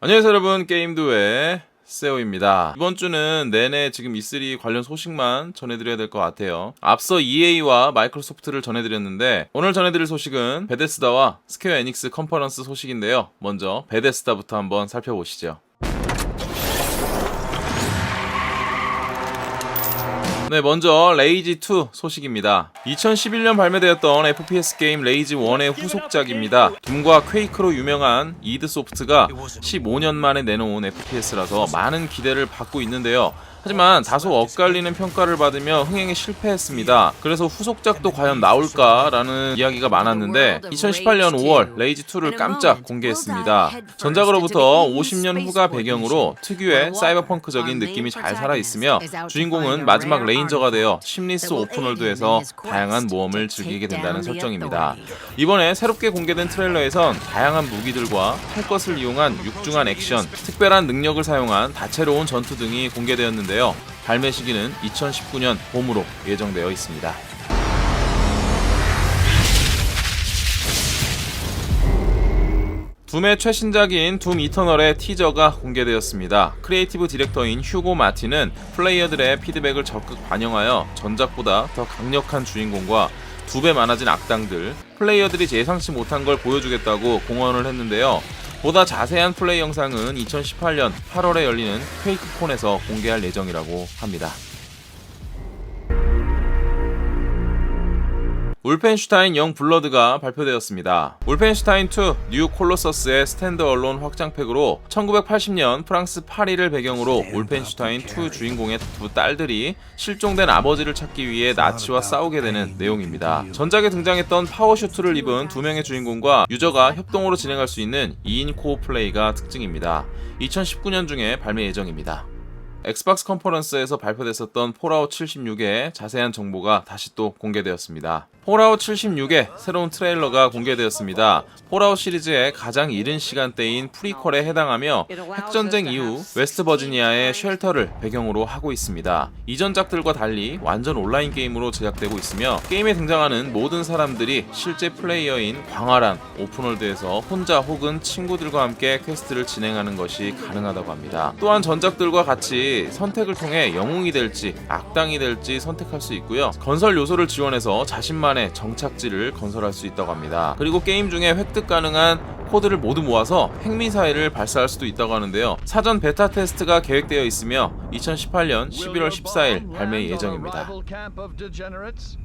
안녕하세요 여러분 게임도의 세오입니다. 이번 주는 내내 지금 E3 관련 소식만 전해드려야 될 것 같아요. 앞서 EA와 마이크로소프트를 전해드렸는데 오늘 전해드릴 소식은 베데스다와 스퀘어 에닉스 컨퍼런스 소식인데요. 먼저 베데스다부터 한번 살펴보시죠. 네, 먼저 레이지2 소식입니다. 2011년 발매되었던 FPS 게임 레이지1의 후속작입니다. 둠과 퀘이크로 유명한 이드 소프트가 15년 만에 내놓은 FPS라서 많은 기대를 받고 있는데요. 하지만 다소 엇갈리는 평가를 받으며 흥행에 실패했습니다. 그래서 후속작도 과연 나올까라는 이야기가 많았는데 2018년 5월 레이지2를 깜짝 공개했습니다. 전작으로부터 50년 후가 배경으로 특유의 사이버펑크적인 느낌이 잘 살아있으며 주인공은 마지막 레인저가 되어 심리스 오픈월드에서 다양한 모험을 즐기게 된다는 설정입니다. 이번에 새롭게 공개된 트레일러에선 다양한 무기들과 할 것을 이용한 육중한 액션, 특별한 능력을 사용한 다채로운 전투 등이 공개되었는데 요. 발매 시기는 2019년 봄으로 예정되어 있습니다. 둠의 최신작인 둠 이터널의 티저가 공개되었습니다. 크리에이티브 디렉터인 휴고 마틴은 플레이어들의 피드백을 적극 반영하여 전작보다 더 강력한 주인공과 두 배 많아진 악당들, 플레이어들이 예상치 못한 걸 보여주겠다고 공언을 했는데요. 보다 자세한 플레이 영상은 2018년 8월에 열리는 퀘이크콘에서 공개할 예정이라고 합니다. 울펜슈타인 영 블러드가 발표되었습니다. 울펜슈타인 2 뉴 콜로서스의 스탠드얼론 확장팩으로 1980년 프랑스 파리를 배경으로 울펜슈타인 2 주인공의 두 딸들이 실종된 아버지를 찾기 위해 나치와 싸우게 되는 내용입니다. 전작에 등장했던 파워슈트를 입은 두 명의 주인공과 유저가 협동으로 진행할 수 있는 2인 코어 플레이가 특징입니다. 2019년 중에 발매 예정입니다. 엑스박스 컨퍼런스에서 발표됐었던 폴아웃 76의 자세한 정보가 다시 또 공개되었습니다. 폴아웃 76의 새로운 트레일러가 공개되었습니다. 폴아웃 시리즈의 가장 이른 시간대인 프리퀄에 해당하며 핵전쟁 이후 웨스트 버지니아의 쉘터를 배경으로 하고 있습니다. 이전작들과 달리 완전 온라인 게임으로 제작되고 있으며 게임에 등장하는 모든 사람들이 실제 플레이어인 광활한 오픈월드에서 혼자 혹은 친구들과 함께 퀘스트를 진행하는 것이 가능하다고 합니다. 또한 전작들과 같이 선택을 통해 영웅이 될지 악당이 될지 선택할 수 있고요. 건설 요소를 지원해서 자신만 의 정착지를 건설할 수 있다고 합니다. 그리고 게임 중에 획득 가능한 코드를 모두 모아서 핵미사일을 발사할 수도 있다고 하는데요. 사전 베타 테스트가 계획되어 있으며 2018년 11월 14일 발매 예정입니다.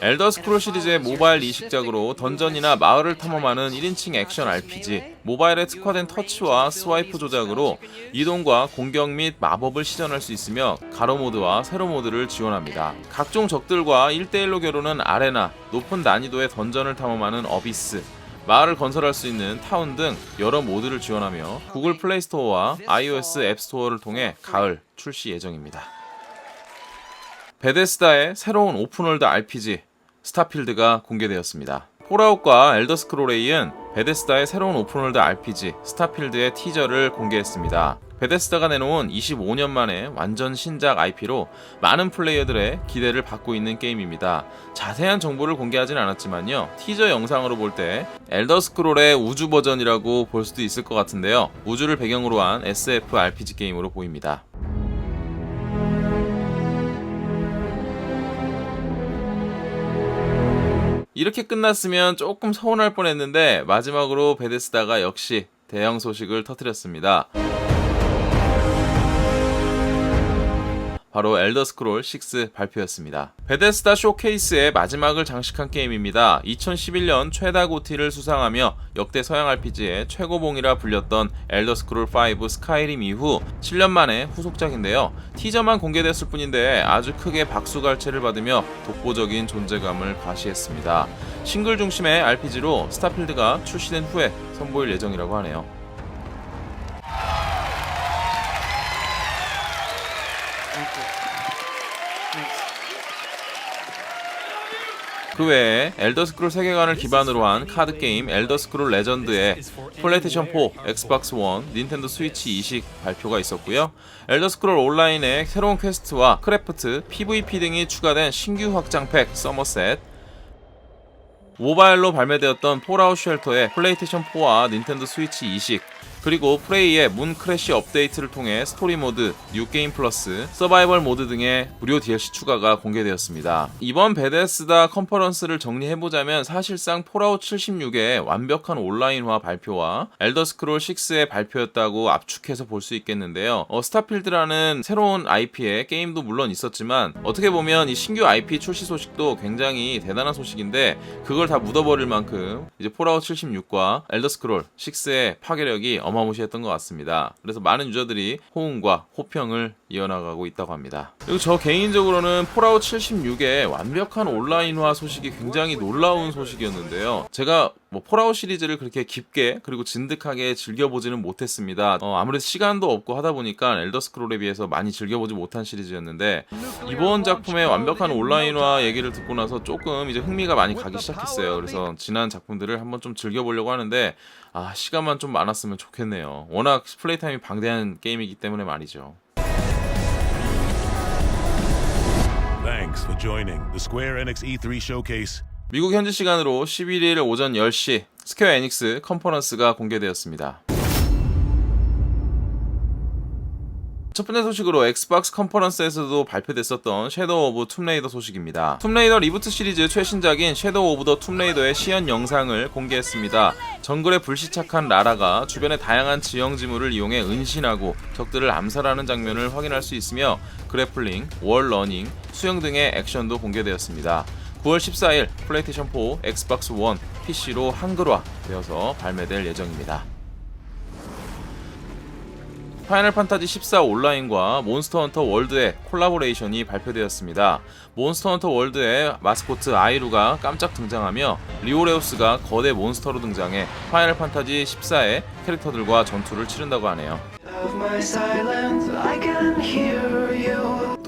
엘더 스크롤 시리즈의 모바일 이식작으로 던전이나 마을을 탐험하는 1인칭 액션 RPG, 모바일에 특화된 터치와 스와이프 조작으로 이동과 공격 및 마법을 시전할 수 있으며 가로 모드와 세로 모드를 지원합니다. 각종 적들과 1대1로 겨루는 아레나, 높은 난이도의 던전을 탐험하는 어비스, 마을을 건설할 수 있는 타운 등 여러 모드를 지원하며 구글 플레이 스토어와 iOS 앱 스토어를 통해 가을 출시 예정입니다. 베데스다의 새로운 오픈월드 RPG 스타필드가 공개되었습니다. 폴아웃과 엘더 스크롤에 이은 베데스다의 새로운 오픈월드 RPG 스타필드의 티저를 공개했습니다. 베데스다가 내놓은 25년 만에 완전 신작 IP로 많은 플레이어들의 기대를 받고 있는 게임입니다. 자세한 정보를 공개하진 않았지만요. 티저 영상으로 볼 때 엘더 스크롤의 우주 버전이라고 볼 수도 있을 것 같은데요. 우주를 배경으로 한 SF RPG 게임으로 보입니다. 이렇게 끝났으면 조금 서운할 뻔했는데 마지막으로 베데스다가 역시 대형 소식을 터뜨렸습니다. 바로 엘더 스크롤 6 발표였습니다. 베데스다 쇼케이스의 마지막을 장식한 게임입니다. 2011년 최다 고티를 수상하며 역대 서양 RPG의 최고봉이라 불렸던 엘더 스크롤 5 스카이림 이후 7년 만에 후속작인데요. 티저만 공개됐을 뿐인데 아주 크게 박수갈채를 받으며 독보적인 존재감을 과시했습니다. 싱글 중심의 RPG로 스타필드가 출시된 후에 선보일 예정이라고 하네요. 그 외에 엘더 스크롤 세계관을 기반으로 한 카드 게임 엘더 스크롤 레전드의 플레이스테이션 4, 엑스박스 1, 닌텐도 스위치 이식 발표가 있었고요. 엘더 스크롤 온라인의 새로운 퀘스트와 크래프트, PVP 등이 추가된 신규 확장팩 서머셋, 모바일로 발매되었던 폴아웃 쉘터의 플레이스테이션 4와 닌텐도 스위치 이식 그리고 프레이의 문 크래시 업데이트를 통해 스토리 모드, 뉴 게임 플러스, 서바이벌 모드 등의 무료 DLC 추가가 공개되었습니다. 이번 베데스다 컨퍼런스를 정리해보자면 사실상 폴아웃 76의 완벽한 온라인화 발표와 엘더 스크롤 6의 발표였다고 압축해서 볼 수 있겠는데요. 어, 스타필드라는 새로운 IP의 게임도 물론 있었지만 어떻게 보면 이 신규 IP 출시 소식도 굉장히 대단한 소식인데 그걸 다 묻어버릴 만큼 이제 폴아웃 76과 엘더 스크롤 6의 파괴력이 어마무시했던 것 같습니다. 그래서 많은 유저들이 호응과 호평을 이어나가고 있다고 합니다. 그리고 저 개인적으로는 폴아웃 76의 완벽한 온라인화 소식이 굉장히 놀라운 소식이었는데요. 제가 뭐 폴아웃 시리즈를 그렇게 깊게 그리고 진득하게 즐겨보지는 못했습니다. 어, 아무래도 시간도 없고 하다 보니까 엘더 스크롤에 비해서 많이 즐겨보지 못한 시리즈였는데 이번 작품의 완벽한 온라인화 얘기를 듣고 나서 조금 이제 흥미가 많이 가기 시작했어요. 그래서 지난 작품들을 한번 좀 즐겨보려고 하는데 아 시간만 좀 많았으면 좋겠네요. 워낙 플레이 타임이 방대한 게임이기 때문에 말이죠. Thanks for joining the Square Enix E3 showcase. 미국 현지 시간으로 11일 오전 10시 스퀘어 에닉스 컨퍼런스가 공개되었습니다. 첫 번째 소식으로 엑스박스 컨퍼런스에서도 발표됐었던 섀도우 오브 툼레이더 소식입니다. 툼레이더 리부트 시리즈 최신작인 섀도우 오브 더 툼레이더의 시연 영상을 공개했습니다. 정글에 불시착한 라라가 주변의 다양한 지형지물을 이용해 은신하고 적들을 암살하는 장면을 확인할 수 있으며 그래플링, 월 러닝, 수영 등의 액션도 공개되었습니다. 9월 14일 플레이스테이션 4, 엑스박스 1, PC로 한글화 되어서 발매될 예정입니다. 파이널 판타지 14 온라인과 몬스터 헌터 월드의 콜라보레이션이 발표되었습니다. 몬스터 헌터 월드의 마스코트 아이루가 깜짝 등장하며 리오레우스가 거대 몬스터로 등장해 파이널 판타지 14의 캐릭터들과 전투를 치른다고 하네요.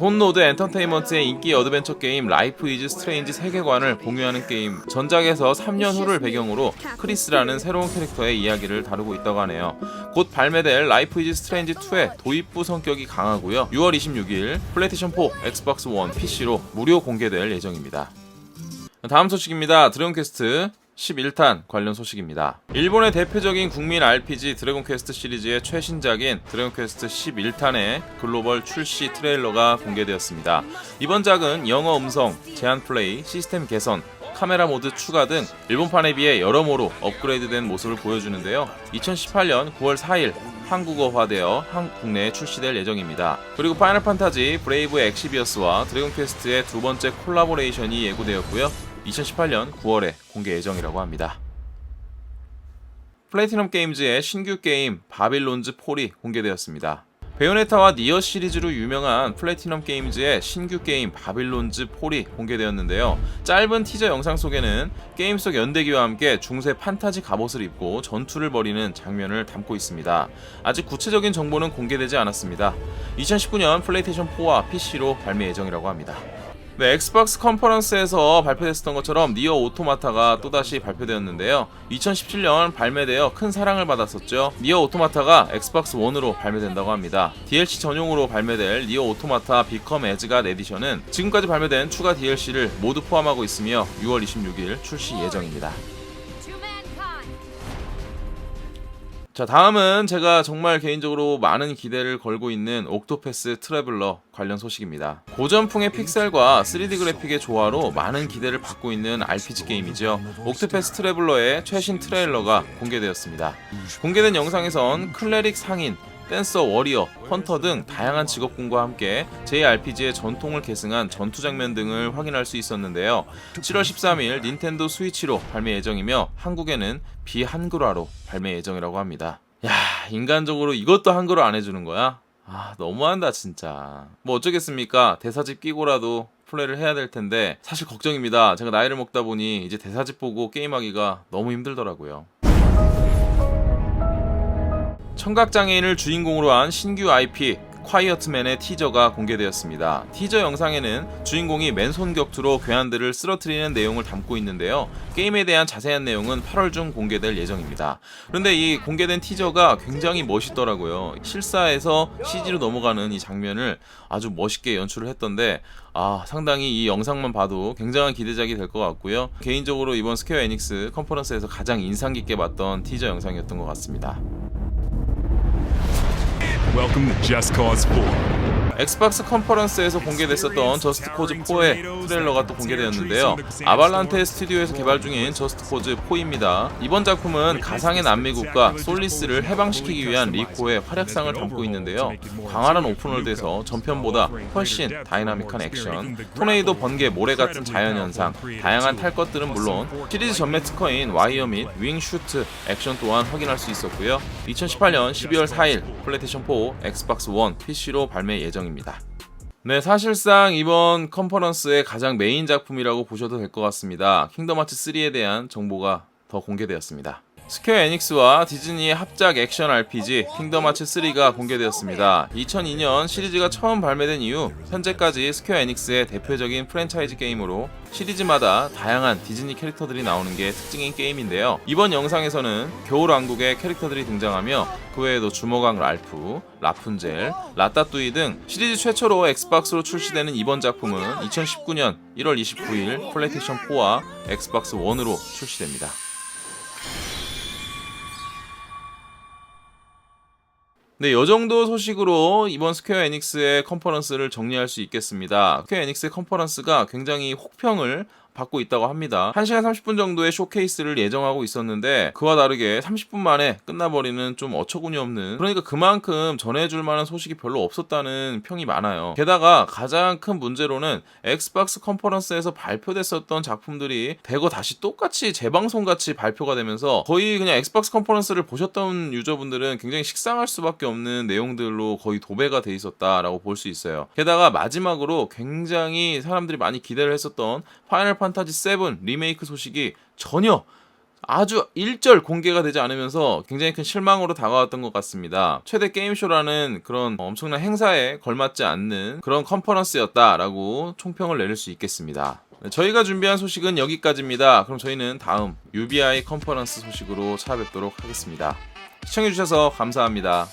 돈노드 엔터테인먼트의 인기 어드벤처 게임 라이프 이즈 스트레인지 세계관을 공유하는 게임 전작에서 3년 후를 배경으로 크리스라는 새로운 캐릭터의 이야기를 다루고 있다고 하네요. 곧 발매될 라이프 이즈 스트레인지 2의 도입부 성격이 강하고요. 6월 26일 플레이스테이션 4, 엑스박스 1, PC로 무료 공개될 예정입니다. 다음 소식입니다. 드래곤 퀘스트 11탄 관련 소식입니다. 일본의 대표적인 국민 RPG 드래곤 퀘스트 시리즈의 최신작인 드래곤 퀘스트 11탄의 글로벌 출시 트레일러가 공개되었습니다. 이번 작은 영어 음성, 제한 플레이, 시스템 개선, 카메라 모드 추가 등 일본판에 비해 여러모로 업그레이드된 모습을 보여주는데요. 2018년 9월 4일 한국어화되어 한 국내에 출시될 예정입니다. 그리고 파이널 판타지 브레이브 엑시비어스와 드래곤 퀘스트의 두 번째 콜라보레이션이 예고되었고요. 2018년 9월에 공개 예정이라고 합니다. 플래티넘 게임즈의 신규 게임 바빌론즈 폴이 공개되었습니다. 베요네타와 니어 시리즈로 유명한 플래티넘 게임즈의 신규 게임 바빌론즈 폴이 공개되었는데요. 짧은 티저 영상 속에는 게임 속 연대기와 함께 중세 판타지 갑옷을 입고 전투를 벌이는 장면을 담고 있습니다. 아직 구체적인 정보는 공개되지 않았습니다. 2019년 플레이스테이션 4와 PC로 발매 예정이라고 합니다. 네, 엑스박스 컨퍼런스에서 발표됐었던 것처럼 니어 오토마타가 또다시 발표되었는데요. 2017년 발매되어 큰 사랑을 받았었죠. 니어 오토마타가 엑스박스 1으로 발매된다고 합니다. DLC 전용으로 발매될 니어 오토마타 비컴 에즈갓 에디션은 지금까지 발매된 추가 DLC를 모두 포함하고 있으며 6월 26일 출시 예정입니다. 자, 다음은 제가 정말 개인적으로 많은 기대를 걸고 있는 옥토패스 트래블러 관련 소식입니다. 고전풍의 픽셀과 3D 그래픽의 조화로 많은 기대를 받고 있는 RPG 게임이죠. 옥토패스 트래블러의 최신 트레일러가 공개되었습니다. 공개된 영상에선 클레릭 상인, 댄서 워리어, 헌터 등 다양한 직업군과 함께 JRPG의 전통을 계승한 전투 장면 등을 확인할 수 있었는데요. 7월 13일 닌텐도 스위치로 발매 예정이며 한국에는 비한글화로 발매 예정이라고 합니다. 야, 인간적으로 이것도 한글화 안 해주는 거야? 아, 너무한다 진짜. 뭐 어쩌겠습니까? 대사집 끼고라도 플레이를 해야 될 텐데 사실 걱정입니다. 제가 나이를 먹다 보니 이제 대사집 보고 게임하기가 너무 힘들더라고요. 청각장애인을 주인공으로 한 신규 IP 콰이어트맨의 티저가 공개되었습니다. 티저 영상에는 주인공이 맨손 격투로 괴한들을 쓰러뜨리는 내용을 담고 있는데요. 게임에 대한 자세한 내용은 8월 중 공개될 예정입니다. 그런데 이 공개된 티저가 굉장히 멋있더라고요. 실사에서 CG로 넘어가는 이 장면을 아주 멋있게 연출을 했던데 아 상당히 이 영상만 봐도 굉장한 기대작이 될 것 같고요. 개인적으로 이번 스퀘어 에닉스 컨퍼런스에서 가장 인상 깊게 봤던 티저 영상이었던 것 같습니다. Welcome to Just Cause 4. 엑스박스 컨퍼런스에서 공개됐었던 저스트 코즈 4의 트레일러가 또 공개되었는데요. 아발란테 스튜디오에서 개발 중인 저스트 코즈 4입니다. 이번 작품은 가상의 남미 국가 솔리스를 해방시키기 위한 리코의 활약상을 담고 있는데요. 광활한 오픈월드에서 전편보다 훨씬 다이나믹한 액션, 토네이도 번개, 모래 같은 자연현상, 다양한 탈 것들은 물론 시리즈 전매 특허인 와이어 및 윙 슈트 액션 또한 확인할 수 있었고요. 2018년 12월 4일 플레이스테이션 4, 엑스박스 1, PC로 발매 예정 입니다. 네, 사실상 이번 컨퍼런스의 가장 메인 작품이라고 보셔도 될 것 같습니다. 킹덤 하츠 3에 대한 정보가 더 공개되었습니다. 스퀘어 에닉스와 디즈니의 합작 액션 RPG 킹덤 하츠 3가 공개되었습니다. 2002년 시리즈가 처음 발매된 이후 현재까지 스퀘어 에닉스의 대표적인 프랜차이즈 게임으로 시리즈마다 다양한 디즈니 캐릭터들이 나오는 게 특징인 게임인데요. 이번 영상에서는 겨울왕국의 캐릭터들이 등장하며 그 외에도 주먹왕 랄프, 라푼젤, 라따뚜이 등 시리즈 최초로 엑스박스로 출시되는 이번 작품은 2019년 1월 29일 플레이스테이션 4와 엑스박스 1으로 출시됩니다. 네, 이 정도 소식으로 이번 스퀘어 에닉스의 컨퍼런스를 정리할 수 있겠습니다. 스퀘어 에닉스의 컨퍼런스가 굉장히 혹평을 받고 있다고 합니다. 1시간 30분 정도의 쇼케이스를 예정하고 있었는데 그와 다르게 30분 만에 끝나버리는 좀 어처구니 없는 그러니까 그만큼 전해줄 만한 소식이 별로 없었다는 평이 많아요. 게다가 가장 큰 문제로는 엑스박스 컨퍼런스에서 발표됐었던 작품들이 대거 다시 똑같이 재방송 같이 발표가 되면서 거의 그냥 엑스박스 컨퍼런스를 보셨던 유저분들은 굉장히 식상할 수밖에 없는 내용들로 거의 도배가 돼 있었다라고 볼 수 있어요. 게다가 마지막으로 굉장히 사람들이 많이 기대를 했었던 파이널 판타지 7 리메이크 소식이 전혀 아주 일절 공개가 되지 않으면서 굉장히 큰 실망으로 다가왔던 것 같습니다. 최대 게임쇼라는 그런 엄청난 행사에 걸맞지 않는 그런 컨퍼런스였다라고 총평을 내릴 수 있겠습니다. 네, 저희가 준비한 소식은 여기까지입니다. 그럼 저희는 다음 UBI 컨퍼런스 소식으로 찾아뵙도록 하겠습니다. 시청해주셔서 감사합니다.